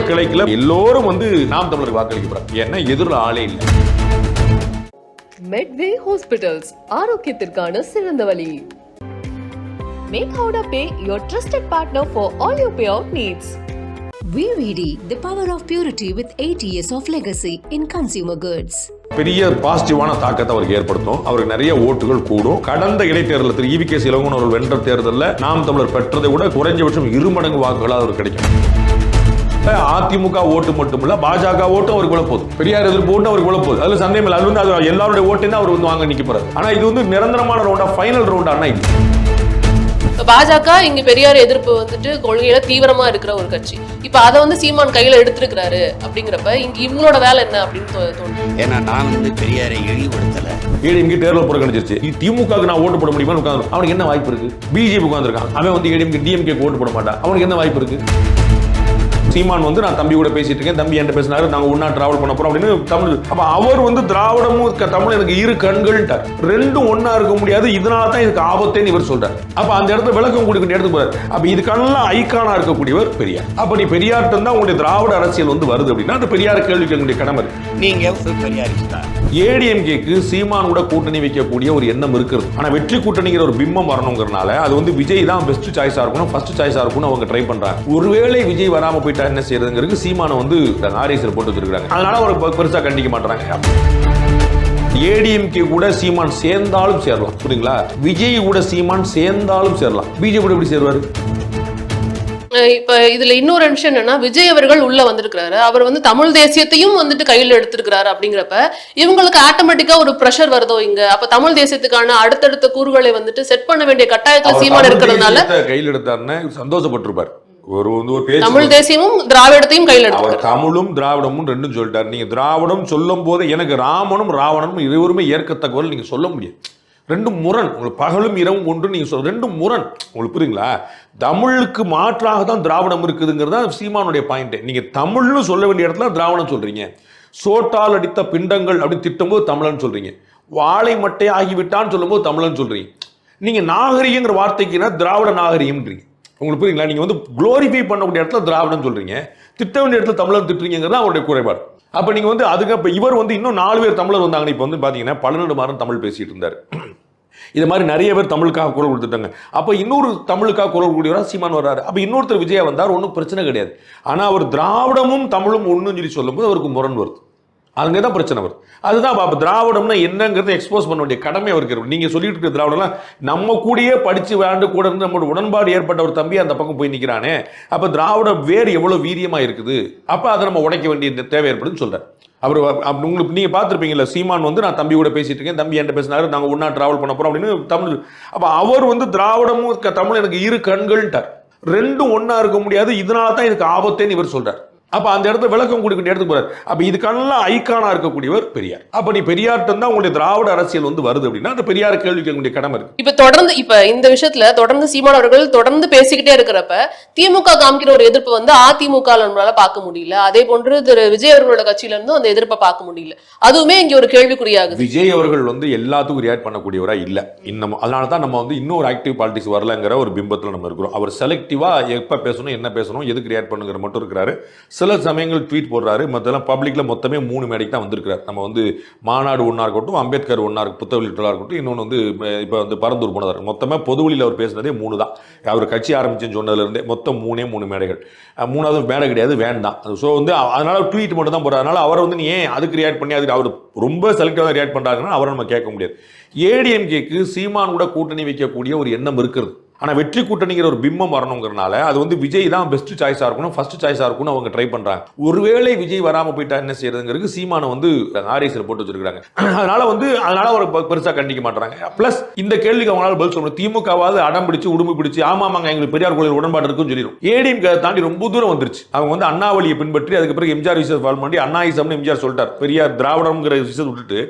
கிளைக்குல எல்லோரும் வந்து நாம் தமிழர் வாக்களிக்க போறாங்க ஏன்னா எதிரில் ஆளே இல்லை. மெட்வே ஹாஸ்பிட்டல்ஸ் ஆரோக்கியத்திற்கான சிறந்த வழி. Make Howrah Pay your trusted partner for all your payout needs. VVD, the power of purity with 80 years of legacy in consumer goods. பெரிய பாசிட்டிவான தாக்கத்தை அவருக்கு ஏற்படுத்தும். அவருக்கு நிறைய ஓட்டுகள் கூடும். கடந்த இடைத்தேர்தலில் திரு இவி கே இளங்கோன் அவர்கள் வென்ற தேர்தலில் நாம் தமிழர் பெற்றதை விட குறைஞ்சபட்சம் இரு மடங்கு வாக்குகளாக அவருக்கு கிடைக்கும். அதிமுக ஓட்டு மட்டும் இல்ல பாஜக ஓட்டும் அவருக்கு போகுது பெரியார் எதிர்ப்பு ஓட்டு அவருக்கு விழ போகுது அதுல சந்தேகம் இல்லை. அது வந்து அது எல்லாருடைய ஓட்டு அவர் வந்து வாங்க நிக்க போறாரு. ஆனா இது வந்து நிரந்தரமான ரவுண்டா ஃபைனல் ரவுண்டா அண்ணா இது. பாஜக இங்க பெரியார் எதிர்ப்பு வந்துட்டு கொள்கையில தீவிரமா இருக்கிற ஒரு கட்சி. இப்ப அதை வந்து சீமான் கையில எடுத்திருக்கிறாரு அப்படிங்கிறப்ப இங்க இவங்களோட வேலை என்ன அப்படின்னு தோணுது. ஏன்னா நான் வந்து பெரியாரை இழிவுபடுத்தல. ஏடிஎம்கே தேர்தல் புறக்கணிச்சிருச்சு திமுகவுக்கு நான் ஓட்டு போட முடியுமா உட்காந்து அவனுக்கு என்ன வாய்ப்பு இருக்கு? பிஜேபி உட்காந்துருக்கான் அவன் வந்து ஏடிஎம்கே டிஎம்கே ஓட்டு போட மாட்டான். அவனுக்கு என்ன வாய்ப்பு இருக்கு? சீமான் வந்து நான் தம்பி கூட பேசிட்டு இருக்கேன். தம்பி என்கிட்ட பேசினாரு நாங்க ஒண்ணா டிராவல் பண்ண போறோம் அப்படின்னு தமிழ். அப்ப அவர் வந்து திராவிடமும் தமிழ் எனக்கு இரு கண்கள்ட்டார் ரெண்டும் ஒண்ணா இருக்க முடியாது. இதனால தான் இதுக்கு ஆபத்தேன்னு இவர் சொல்றார். அப்ப அந்த இடத்துல விளக்கம் கொடுக்க எடுத்து போறாரு. அப்ப இதுக்கெல்லாம் ஐக்கானா இருக்கக்கூடியவர் பெரியார். அப்ப நீ பெரியார்ட்ட தான் உங்களுடைய திராவிட அரசியல் வந்து வருது அப்படின்னா அந்த பெரியார் கேள்வி கேட்கக்கூடிய கடமை நீங்க ஏடிஎம்கேக்கு சீமான் கூட கூட்டணி வைக்கக்கூடிய ஒரு எண்ணம் இருக்கிறது ஆனா வெற்றி கூட்டணிங்கிற ஒரு பிம்பம் வரணுங்கிறனால அது வந்து விஜய் தான் பெஸ்ட் சாய்ஸா இருக்கணும் ஃபர்ஸ்ட் சாய்ஸா இருக்கணும் அவங்க ட்ரை பண்றாங்க. ஒருவேளை விஜய் வராம போயிட்டா என்ன செய்யறதுங்கிறது சீமானை வந்து ஆர்எஸ்ல போட்டு வச்சிருக்காங்க அதனால பெ- பெருசா கண்டிக்க மாட்டாங்க ஏடிஎம்கே கூட சீமான் சேர்ந்தாலும் சேரலாம். புரியுங்களா விஜய் கூட சீமான் சேர்ந்தாலும் சேரலாம். பிஜேபி எப்படி சேருவாரு? இப்ப இதுல இன்னொரு விஷயம் என்னன்னா விஜய் அவர்கள் உள்ள வந்திருக்கிறாரு. அவர் வந்து தமிழ் தேசியத்தையும் வந்துட்டு கையில எடுத்திருக்கிறாரு அப்படிங்கிறப்ப இவங்களுக்கு ஆட்டோமேட்டிக்கா ஒரு ப்ரெஷர் வருதோ இங்க? அப்ப தமிழ் தேசியத்துக்கான அடுத்தடுத்த கூறுகளை வந்துட்டு செட் பண்ண வேண்டிய கட்டாயத்துல சீமான் இருக்கிறதுனால கையில் எடுத்தாருன்னு சந்தோஷப்பட்டிருப்பார். ஒரு வந்து ஒரு பேச்சு தமிழ் தேசியமும் திராவிடத்தையும் கையில அவர் தமிழும் திராவிடமும் ரெண்டும் சொல்லிட்டார். நீங்க திராவிடம் சொல்லும் போது எனக்கு ராமனும் ராவணனும் இருவருமே ஏற்கத்தக்கவர்கள் நீங்க சொல்ல முடியும் ரெண்டும் முரண். உங்களுக்கு பகலும் இரவும் ஒன்று நீங்க சொல்ற ரெண்டும் முரண். உங்களுக்கு புரியுங்களா தமிழுக்கு மாற்றாக தான் திராவிடம் இருக்குதுங்கிறது தான் சீமானுடைய பாயிண்ட் நீங்க தமிழ்னு சொல்ல வேண்டிய இடத்துல திராவிடம் சொல்றீங்க. சோட்டால் அடித்த பிண்டங்கள் அப்படி திட்டும்போது தமிழன் சொல்றீங்க. வாழை மட்டை ஆகிவிட்டான்னு சொல்லும்போது தமிழன் சொல்றீங்க. நீங்க நாகரிகங்கிற வார்த்தைக்குன்னா திராவிட நாகரிகம்ன்றீங்க. உங்களுக்கு புரியுங்களா நீங்கள் வந்து குளோரிஃபை பண்ணக்கூடிய இடத்துல திராவிடம் சொல்கிறீங்க திட்ட வேண்டிய இடத்துல தமிழர் திட்டுறீங்கிறது தான் அவருடைய குறைபாடு. அப்போ நீங்கள் வந்து அதுக்கு இப்போ இவர் வந்து இன்னும் நாலு பேர் தமிழர் வந்தாங்க இப்போ வந்து பார்த்தீங்கன்னா பன்னெண்டு மாதம் தமிழ் பேசிட்டு இருந்தார். இது மாதிரி நிறைய பேர் தமிழுக்காக குரல் கொடுத்துட்டாங்க. அப்போ இன்னொரு தமிழுக்காக குரல் கூடியவரா சீமான் வர்றாரு. அப்போ இன்னொருத்தர் விஜயா வந்தார் ஒன்றும் பிரச்சனை கிடையாது. ஆனால் அவர் திராவிடமும் தமிழும் ஒன்றுன்னு சொல்லி சொல்லும்போது அவருக்கு முரண் வருது அங்கே தான் பிரச்சனை வரும் அதுதான் அப்போ திராவிடம்னா என்னங்கிறத எக்ஸ்போஸ் பண்ண வேண்டிய கடமை அவருக்கு இருக்கும் நீங்கள் சொல்லிட்டு இருக்க திராவிடம்லாம் நம்ம கூடயே படித்து விளையாண்டு கூட இருந்து நம்மளோட உடன்பாடு ஏற்பட்ட ஒரு தம்பி அந்த பக்கம் போய் நிற்கிறானே அப்போ திராவிட வேர் எவ்வளோ வீரியமாக இருக்குது? அப்போ அதை நம்ம உடைக்க வேண்டிய தேவை ஏற்படுதுன்னு சொல்கிறேன் அவர் உங்களுக்கு நீங்கள் பார்த்துருப்பீங்கல்ல சீமான் வந்து நான் தம்பி கூட பேசிட்டு இருக்கேன் தம்பி என்கிட்ட பேசினாரு நாங்கள் ஒன்றா ட்ராவல் பண்ண போகிறோம் அப்படின்னு தமிழ் அப்போ அவர் வந்து திராவிடமும் தமிழ் எனக்கு இரு கண்கள்ட்டார் ரெண்டும் ஒன்றா இருக்க முடியாது இதனால தான் எனக்கு ஆபத்தேன்னு இவர் சொல்கிறார் அப்ப அந்த இடத்துல விளக்கம் கொடுக்க இடத்துக்கு போறாரு. அப்ப இதுக்கெல்லாம் ஐக்கானா இருக்கக்கூடியவர் பெரியார். அப்ப நீ பெரியார்ட்ட தான் உங்களுடைய திராவிட அரசியல் வந்து வருது அப்படின்னா அந்த பெரியார் கேள்வி கேட்க வேண்டிய கடமை இருக்கு. இப்ப தொடர்ந்து இப்ப இந்த விஷயத்துல தொடர்ந்து சீமான் அவர்கள் தொடர்ந்து பேசிக்கிட்டே இருக்கிறப்ப திமுக காமிக்கிற ஒரு எதிர்ப்பு வந்து அதிமுக நம்மளால பார்க்க முடியல. அதே போன்று திரு விஜய் அவர்களோட கட்சியில இருந்தும் அந்த எதிர்ப்பை பார்க்க முடியல. அதுவுமே இங்க ஒரு கேள்விக்குறியாகுது. விஜய் அவர்கள் வந்து எல்லாத்துக்கும் ரியாக்ட் பண்ணக்கூடியவரா இல்ல. இன்னும் அதனால தான் நம்ம வந்து இன்னொரு ஆக்டிவ் பாலிடிக்ஸ் வரலங்கிற ஒரு பிம்பத்தில் நம்ம இருக்கிறோம். அவர் செலக்டிவா எப்ப பேசணும் என்ன பேசணும் எதுக்கு ரியாக்ட் பண்ணுங்கிற மட்டும் இருக்கிறாரு. சில சமயங்கள் ட்வீட் போடுறாரு. மற்றெல்லாம் பப்ளிக்கில் மொத்தமே மூணு மேடைக்கு தான் வந்திருக்காரு நம்ம வந்து மாநாடு ஒன்றா இருக்கட்டும் அம்பேத்கர் ஒன்றா இருக்கு புத்தக வெளியிட்டலாக இருக்கட்டும் இன்னொன்று வந்து இப்போ வந்து பரந்தூர் போனதாக மொத்தமாக பொதுவெளியில் அவர் பேசினதே மூணு தான். அவர் கட்சி ஆரம்பிச்சுன்னு சொன்னதுலேருந்தே மொத்தம் மூணே மூணு மேடைகள். மூணாவது மேடை கிடையாது வேண்டாம் ஸோ வந்து அதனால் ட்வீட் மட்டும் தான் போடுறாரு. அதனால் அவரை வந்து நீ ஏன் அதுக்கு ரியாக்ட் பண்ணி அதுக்கு அவர் ரொம்ப செலக்டிவாக ரியாக்ட் பண்ணுறாங்கன்னா அவரை நம்ம கேட்க முடியாது. ஏடிஎம்கேக்கு சீமான் கூட கூட்டணி வைக்கக்கூடிய ஒரு எண்ணம் இருக்கிறது. ஆனால் வெற்றி கூட்டணிங்கிற ஒரு பிம்பம் வரணுங்கிறனால அது வந்து விஜய் தான் பெஸ்ட் சாய்ஸாக இருக்கணும் ஃபர்ஸ்ட் சாய்ஸாக இருக்கணும் அவங்க ட்ரை பண்ணுறாங்க ஒருவேளை விஜய் வராமல் போயிட்டா என்ன செய்யறதுங்கிறது சீமானை வந்து ஆர்எஸ்ல போட்டு வச்சிருக்காங்க அதனால வந்து அதனால அவர் பெருசாக கண்டிக்க மாட்டாங்க பிளஸ் இந்த கேள்விக்கு அவங்களால பதில் சொல்லணும் திமுகவாவது அடம் பிடிச்சு உடும்பு பிடிச்சு ஆமாமாங்க எங்களுக்கு பெரியார் கோயில் உடன்பாடு இருக்குன்னு சொல்லிடும் ஏடிஎம் தாண்டி ரொம்ப தூரம் வந்துருச்சு. அவங்க வந்து அண்ணாவளியை பின்பற்றி அதுக்கு பிறகு எம்ஜிஆர் விஷயத்தை ஃபாலோ பண்ணி அண்ணாயிசம்னு எம்ஜிஆர் சொல்லிட்டார். பெரியார் திராவிடம்ங்கிற விஷயத்தை விட்டுட்டு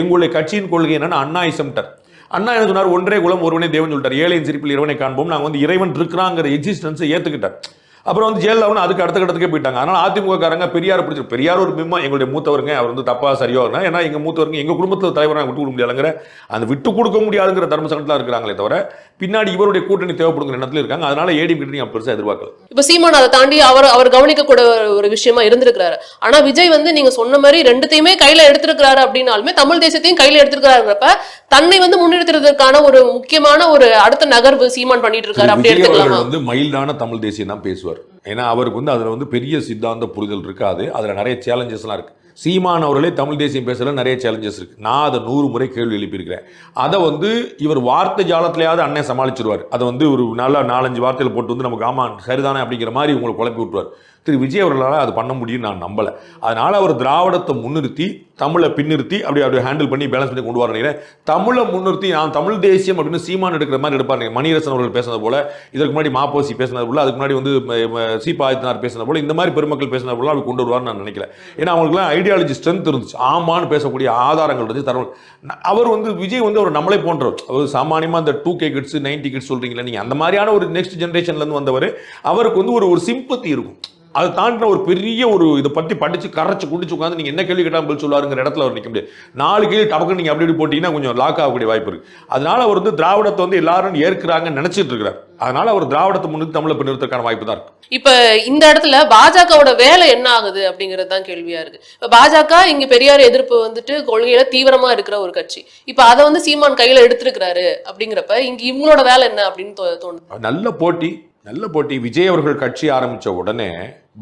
எங்களுடைய கட்சியின் கொள்கை என்னன்னா அண்ணாயிசம்ட்டார் அண்ணா என்ன சொன்னார்? ஒன்றே குலம் ஒருவனே தேவன் சொல்லிட்டார். ஏழையின் சிரிப்பில் இறைவனை காண்போம். நாங்கள் வந்து இறைவன் இருக்கிறாங்கிற எக்ஸிஸ்டன்ஸை ஏற்றுக்கிட்டார் அப்புறம் வந்து ஜெயலலிதா அதுக்கு அடுத்த கட்டத்துக்கே போயிட்டாங்க. அதனால அதிமுகக்காரங்க பெரியார் பிடிச்சி பெரியார் ஒரு பிம்பம் எங்களுடைய மூத்தவருங்க அவர் வந்து தப்பா சரியோ இருந்தால் ஏன்னா எங்க மூத்தவருங்க எங்க குடும்பத்தில் தலைவராக விட்டு கொடுக்க முடியாதுங்கிற அந்த விட்டு கொடுக்க முடியாதுங்கிற தர்ம சங்கத்தில் இருக்கிறாங்களே தவிர பின்னாடி இவருடைய கூட்டணி தேவைப்படுங்கிற எண்ணத்துல இருக்காங்க. அதனால ஏடி கிட்ட நீங்கள் பெருசா எதிர்பார்க்கல. இப்ப சீமான் அதை தாண்டி அவர் அவர் கவனிக்க கூட ஒரு விஷயமா இருந்திருக்கிறாரு. ஆனா விஜய் வந்து நீங்க சொன்ன மாதிரி ரெண்டுத்தையுமே கையில எடுத்திருக்கிறாரு அப்படின்னாலுமே தமிழ் தேசத்தையும் கையில எடுத்திருக்கிறாருங்கிறப்ப தன்னை வந்து முன்னிறுத்துறதுக்கான ஒரு முக்கியமான ஒரு அடுத்த நகர்வு சீமான் பண்ணிட்டு இருக்காரு அப்படி எடுத்துக்கலாமா? வந்து மைல்டான தமிழ் தேசியம் தான் பேசுவார். ஏன்னா அவருக்கு வந்து அதுல வந்து பெரிய சித்தாந்த புரிதல் இருக்காது. அதுல நிறைய சேலஞ்சஸ்லாம் இருக்கு. சீமான் அவர்களே தமிழ் தேசியம் பேசல நிறைய சேலஞ்சஸ் இருக்குது நான் அதை நூறு முறை கேள்வி எழுப்பியிருக்கிறேன். அதை வந்து இவர் வார்த்தை ஜாலத்திலேயாவது அண்ணன் சமாளிச்சிருவார். அதை வந்து ஒரு நல்ல நாலஞ்சு வார்த்தையில் போட்டு வந்து நமக்கு ஆமா சரிதானே அப்படிங்கிற மாதிரி உங்களை குழப்பி விட்டுருவார். திரு விஜய் அவர்களால் அது பண்ண முடியும்னு நான் நம்பலை. அதனால் அவர் திராவிடத்தை முன்னிறுத்தி தமிழை பின்னிறுத்தி அப்படி அப்படி ஹேண்டில் பண்ணி பேலன்ஸ் பண்ணி கொண்டு வர நினைக்கிறேன். தமிழை முன்னிறுத்தி நான் தமிழ் தேசியம் அப்படின்னு சீமான் எடுக்கிற மாதிரி எடுப்பார் மணிரசன் அவர்கள் பேசுனது போல இதற்கு முன்னாடி மாப்போசி பேசுனது போல அதுக்கு முன்னாடி வந்து ம- ம- பேசுனது போல இந்த மாதிரி பெருமக்கள் பேசுனது போல அப்படி கொண்டு வருவார்னு நான் நினைக்கல ஏன்னா அவங்களுக்குலாம் ஐடியாலஜி ஸ்ட்ரென்த் இருந்துச்சு. ஆமான்னு பேசக்கூடிய ஆதாரங்கள் இருந்துச்சு தரவு. அவர் வந்து விஜய் வந்து அவர் நம்மளே போன்றவர். அவர் சாமானியமாக அந்த two K kids ninety kids சொல்கிறீங்களா நீங்கள் அந்த மாதிரியான ஒரு நெக்ஸ்ட் ஜென்ரேஷன்லேருந்து வந்தவர். அவருக்கு வந்து ஒரு ஒரு சிம்பத்தி இருக்கும். அதை தாண்டின ஒரு பெரிய ஒரு இதை பற்றி படிச்சு கரைச்சு குடிச்சு உட்காந்து நீங்க என்ன கேள்வி கேட்டாலும் பதில் சொல்லுவாருங்கிற இடத்துல அவர் நிற்க முடியாது. நாலு கேள்வி டபக்கு நீங்க அப்படி இப்படி போட்டீங்கன்னா கொஞ்சம் லாக் ஆகக்கூடிய வாய்ப்பு இருக்கு. அதனால அவர் வந்து திராவிடத்தை வந்து எல்லாரும் ஏற்கிறாங்கன்னு நினைச்சிட்டு இருக்கிறார் அதனால அவர் திராவிடத்தை முன்னிட்டு தமிழை பின்னிறுத்தற்கான வாய்ப்பு தான் இருக்கு. இப்ப இந்த இடத்துல பாஜகவோட வேலை என்ன ஆகுது அப்படிங்கிறது தான் கேள்வியா இருக்கு. இப்ப பாஜக இங்க பெரியார் எதிர்ப்பு வந்துட்டு கொள்கையில தீவிரமா இருக்கிற ஒரு கட்சி. இப்ப அதை வந்து சீமான் கையில எடுத்திருக்கிறாரு அப்படிங்கிறப்ப இங்க இவங்களோட வேலை என்ன அப்படின்னு தோணுது. நல்ல போட்டி நல்ல போட்டி. விஜய் அவர்கள் கட்சி ஆரம்பிச்ச உடனே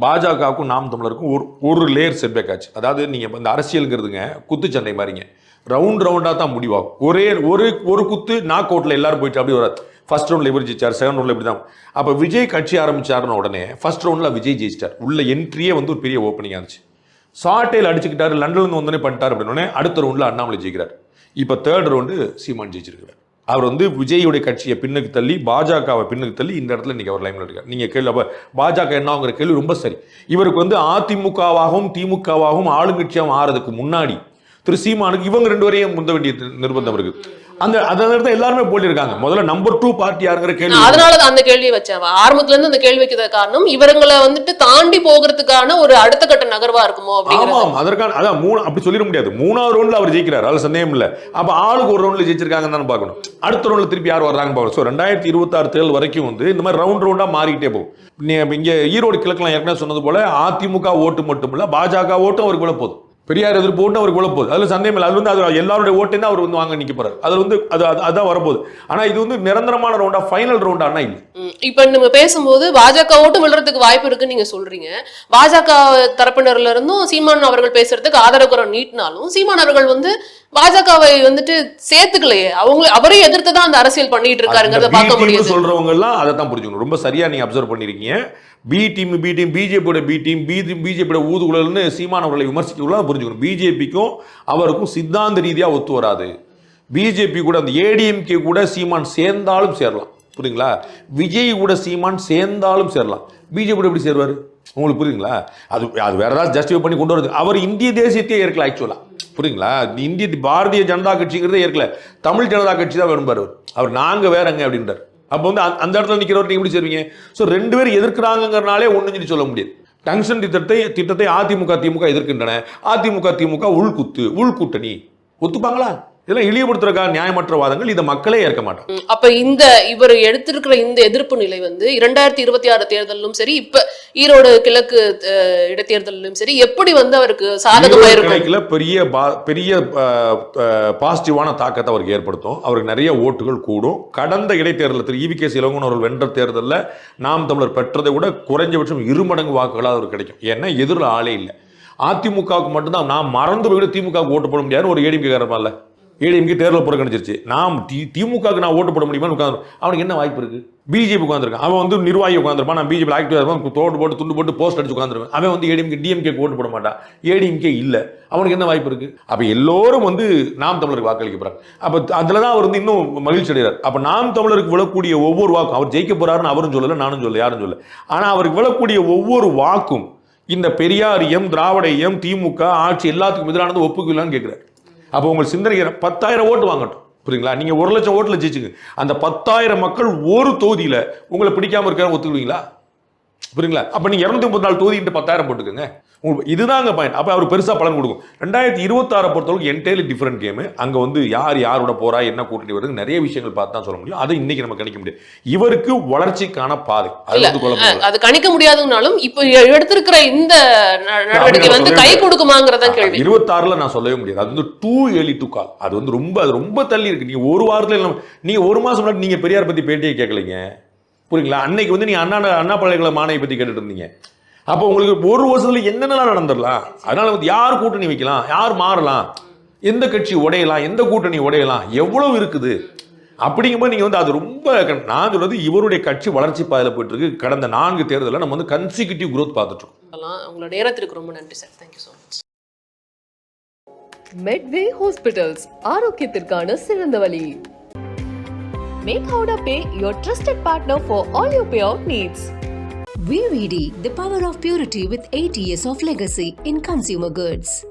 பாஜகவுக்கும் நாம் தமிழருக்கும் ஒரு ஒரு லேயர் செட்பேக் ஆச்சு. அதாவது நீங்கள் இந்த அரசியலுங்கிறதுங்க குத்துச்சண்டை மாதிரிங்க ரவுண்ட் ரவுண்டாக தான் முடிவாகும். ஒரே ஒரு ஒரு குத்து நாக் அவுட்டில் எல்லாரும் போயிட்டு அப்படி வராது. ஃபர்ஸ்ட் ரவுண்டில் எப்படி ஜெயிச்சார் செகண்ட் ரவுண்டில் இப்படி தான் அப்போ விஜய் கட்சி ஆரம்பிச்சாருன உடனே ஃபர்ஸ்ட் ரவுண்டில் விஜய் ஜெயிச்சிட்டார். உள்ள என்ட்ரியே வந்து ஒரு பெரிய ஓப்பனிங் இருந்துச்சு. சாட்டையில் அடிச்சுக்கிட்டாரு லண்டன்லேருந்து வந்தோடனே பண்ணிட்டார் அப்படின்னே அடுத்த ரவுண்டில் அண்ணாமலை ஜெயிக்கிறார். இப்போ தேர்ட் ரவுண்டு சீமான் ஜெயிச்சிருக்கிறார். அவர் வந்து விஜயுடைய கட்சியை பின்னுக்கு தள்ளி பாஜகவை பின்னுக்கு தள்ளி இந்த இடத்துல இன்னைக்கு அவர் லைம்ல இருக்கார். நீங்க கேள்வி அப்ப பாஜக என்னங்கிற கேள்வி ரொம்ப சரி. இவருக்கு வந்து அதிமுகவாகவும் திமுகவாகவும் ஆளுங்கட்சியாகவும் ஆறதுக்கு முன்னாடி திரு சீமானுக்கு இவங்க ரெண்டு வரையும் முந்த வேண்டிய நிர்பந்தம் இருக்குது அந்த அந்த நேரத்தில் எல்லாருமே போட்டிருக்காங்க. முதல்ல நம்பர் டூ பார்ட்டி யாருங்கிற கேள்வி அதனாலதான் அந்த கேள்வியை வச்சேன். ஆரம்பத்துல இருந்து அந்த கேள்வி வைக்கிற காரணம் இவங்களை வந்துட்டு தாண்டி போகிறதுக்கான ஒரு அடுத்த கட்ட நகர்வா இருக்குமோ ஆமாம் அதற்கான அதான் மூணு அப்படி சொல்லிட முடியாது. மூணாவது ரவுண்ட்ல அவர் ஜெயிக்கிறார் அதுல சந்தேகம் இல்ல. அப்ப ஆளுக்கு ஒரு ரவுண்ட்ல ஜெயிச்சிருக்காங்கன்னு தானே பார்க்கணும். அடுத்த ரவுண்ட்ல திருப்பி யார் வர்றாங்கன்னு பார்க்கணும். ஸோ ரெண்டாயிரத்தி இருபத்தாறு தேர்தல் வரைக்கும் வந்து இந்த மாதிரி ரவுண்ட் ரவுண்டா மாறிக்கிட்டே போகும். நீ இங்க ஈரோடு கிழக்கெல்லாம் ஏற்கனவே சொன்னது போல அதிமுக ஓட்டு மட்டும் இல்ல பாஜக ஓட்டும் அவருக்கு போகுது பெரியார் எதிர்ப்பு ஓட்டு அவருக்கு விழ போகுது அதுல சந்தேகம் இல்லை. அது வந்து அது எல்லாருடைய ஓட்டு தான் அவர் வந்து வாங்க நிக்க போறாரு. அதுல வந்து அது அது- அதான் வரப்போகுது. ஆனா இது வந்து நிரந்தரமான ரவுண்டா ஃபைனல் ரவுண்டானா இல்லை. ம், இப்ப நம்ம பேசும்போது பாஜக ஓட்டு விழுறதுக்கு வாய்ப்பு இருக்குன்னு நீங்க சொல்றீங்க. பாஜக தரப்பினர்ல இருந்தும் சீமான் அவர்கள் பேசுறதுக்கு ஆதரவு குரல் நீட்டினாலும் சீமான் அவர்கள் வந்து பாஜகவை வந்துட்டு சேர்த்துக்கலையே. அவங்க அவரையும் எதிர்த்து தான் அந்த அரசியல் பண்ணிட்டு இருக்காருங்கிறத பார்க்க முடியுது. சொல்றவங்க எல்லாம் அதை தான் புரிஞ்சுக்கணும். ரொம்ப சரியா நீங்க அப்சர்வ் பண்ணிருக்கீங்க. பி டீம் பி டீம் பிஜேபியோட பி டீம் பி பிஜேபியோட ஊதுகுழல்னு சீமான் அவர்களை விமர்சிக்கலாம் புரிஞ்சுக்கணும். பிஜேபிக்கும் அவருக்கும் சித்தாந்த ரீதியாக ஒத்து வராது. பிஜேபி கூட அந்த ஏடிஎம்கே கூட சீமான் சேர்ந்தாலும் சேரலாம். புரியுங்களா விஜய் கூட சீமான் சேர்ந்தாலும் சேரலாம். பிஜேபி கூட எப்படி சேருவார்? உங்களுக்கு புரியுங்களா அது அது வேற ஏதாவது ஜஸ்டிஃபை பண்ணி கொண்டு வருது அவர் இந்திய தேசியத்தையே ஏற்கல ஆக்சுவலாக புரியுங்களா இந்திய பாரதிய ஜனதா கட்சிங்கிறதே ஏற்கல. தமிழ் ஜனதா கட்சி தான் வேணும்பாரு அவர். அவர் நாங்க வேறங்க அப்படின்றார். அப்போ வந்து அந்த- இடத்துல நிற்கிறவர் நீங்கள் எப்படி சேருவீங்க ஸோ ரெண்டு பேர் எதிர்க்கிறாங்கிறனாலே ஒன்றும் சொல்லி சொல்ல முடியாது. டங்ஷன் திட்டத்தை திட்டத்தை அதிமுக திமுக எதிர்க்கின்றன. அதிமுக திமுக உள்குத்து உள்கூட்டணி. ஒத்துப்பாங்களா? இதெல்லாம் இழிவுபடுத்துறக்கா நியாயமற்ற வாதங்கள் இதை மக்களே ஏற்க மாட்டாங்க ம், அப்ப இந்த இவர் எடுத்திருக்கிற இந்த எதிர்ப்பு நிலை வந்து இரண்டாயிரத்தி இருபத்தி ஆறு தேர்தலிலும் சரி இப்ப ஈரோடு கிழக்கு இடைத்தேர்தலிலும் சரி எப்படி வந்து அவருக்கு சாதகமா ஈரோடு இருக்கும்? பெரிய பெரிய பாசிட்டிவான தாக்கத்தை அவருக்கு ஏற்படுத்தும். அவருக்கு நிறைய ஓட்டுகள் கூடும். கடந்த இடைத்தேர்தலில் திரு இவி கே. சிலவங்கன் அவர்கள் வென்ற தேர்தலில் நாம் தமிழர் பெற்றதை விட குறைஞ்சபட்சம் இரு மடங்கு வாக்குகளாக அவருக்கு கிடைக்கும். ஏன்னா எதிரில் ஆளே இல்லை. அதிமுகவுக்கு மட்டும்தான் நான் மறந்து போய்ட்டு திமுகவுக்கு ஓட்டு போட முடியாதுன்னு ஒரு ஏடிஎம்கே காரமா இல்லை ஏடிஎம்கே தேர்தல் புறக்கணிச்சிருச்சு நாம் டி திமுகவுக்கு நான் ஓட்டு போட முடியுமான்னு உட்காந்து அவனுக்கு என்ன வாய்ப்பு இருக்குது பிஜேபி உட்காந்துருக்கான் அவன் வந்து நிர்வாகி உட்காந்துருப்பான் நான் பிஜேபி ஆக்டிவாக இருப்பான். தோடு போட்டு துண்டு போட்டு போஸ்ட் அடிச்சு உட்காந்துருவேன் அவன் வந்து ஏடிஎம்கே டிஎம்கே ஓட்டு போட மாட்டான். ஏடிஎம்கே இல்லை. அவனுக்கு என்ன வாய்ப்பு இருக்குது அப்போ எல்லோரும் வந்து நாம் தமிழருக்கு வாக்களிக்க போறாங்க. அப்போ அதில் தான் அவர் வந்து இன்னும் மகிழ்ச்சி அடைகிறார். அப்போ நாம் தமிழருக்கு விழக்கூடிய ஒவ்வொரு வாக்கும் அவர் ஜெயிக்க போகிறாருன்னு அவரும் சொல்லலை நானும் சொல்ல யாரும் சொல்லலை. ஆனால் அவருக்கு விழக்கூடிய ஒவ்வொரு வாக்கும் இந்த பெரியாரியம் திராவிடையம் திமுக ஆட்சி எல்லாத்துக்கும் எதிரானது ஒப்புக்கலான்னு கேட்குறாரு அப்போ உங்கள் சிந்தனை பத்தாயிரம் ஓட்டு வாங்கட்டும். புரியுங்களா நீங்கள் ஒரு லட்சம் ஓட்டில் ஜெயிச்சுங்க. அந்த பத்தாயிரம் மக்கள் ஒரு தொகுதியில் உங்களை பிடிக்காம இருக்கான்னு ஒத்துக்குவீங்களா? புரியுங்களா அப்ப நீங்க இருநூத்தி முப்பத்தி நாலு தொகுதிட்டு பத்தாயிரம் போட்டுக்கோங்க. உங்களுக்கு இதுதாங்க பாயிண்ட் அப்ப அவர் பெருசா பலன் கொடுக்கும். ரெண்டாயிரத்தி இருபத்தாறை பொறுத்தவரைக்கும் என்டையர்லி டிஃபரெண்ட் கேம் அங்க வந்து யார் யாரோட போறா என்ன கூட்டணி வருது நிறைய விஷயங்கள் பார்த்து தான் சொல்ல முடியும். அதை இன்னைக்கு நம்ம கணிக்க முடியாது. இவருக்கு வளர்ச்சிக்கான பாதை. அது கணிக்க முடியாதுனாலும் இப்ப எடுத்திருக்கிற இந்த நடவடிக்கை வந்து கை முடியாது. கொடுக்குமாங்கிறதான் கேள்வி. இருபத்தாறுல நான் சொல்லவே முடியாது. அது வந்து டூ ஏர்லி டு கால் அது வந்து ரொம்ப அது ரொம்ப தள்ளி இருக்கு. நீங்க ஒரு வாரத்துல நீங்க ஒரு மாசம் முன்னாடி நீங்க பெரியார் பத்தி பேட்டியே கேட்கலைங்க. புரியுங்களா? அன்னைக்கு வந்து நீங்க அண்ணா அண்ணா பல்கலைக்கழக மாணவி பத்தி கேட்டுட்டு இருந்தீங்க அப்போ உங்களுக்கு ஒரு வருஷத்துல என்னென்னலாம் நடந்துடலாம்? அதனால வந்து யார் கூட்டணி வைக்கலாம்? யார் மாறலாம்? எந்த கட்சி உடையலாம்? எந்த கூட்டணி உடையலாம்? எவ்வளவு இருக்குது? அப்படிங்கும்போது நீங்க வந்து அது ரொம்ப க- நான் சொல்றது இவருடைய கட்சி வளர்ச்சி பாதையில போயிட்டு இருக்கு கடந்த நான்கு தேர்தலில் நம்ம வந்து கன்சிக்யூட்டிவ் growth பார்த்துட்டு இருக்கோம். உங்களோட நேரத்திற்கு ரொம்ப நன்றி sir thank you so much Medway hospitals ஆரோக்கியத்திற்கான சிறந்த வழி. Make Howdah Pay your trusted partner for all your payout needs. VVD, the power of purity with 80 years of legacy in consumer goods.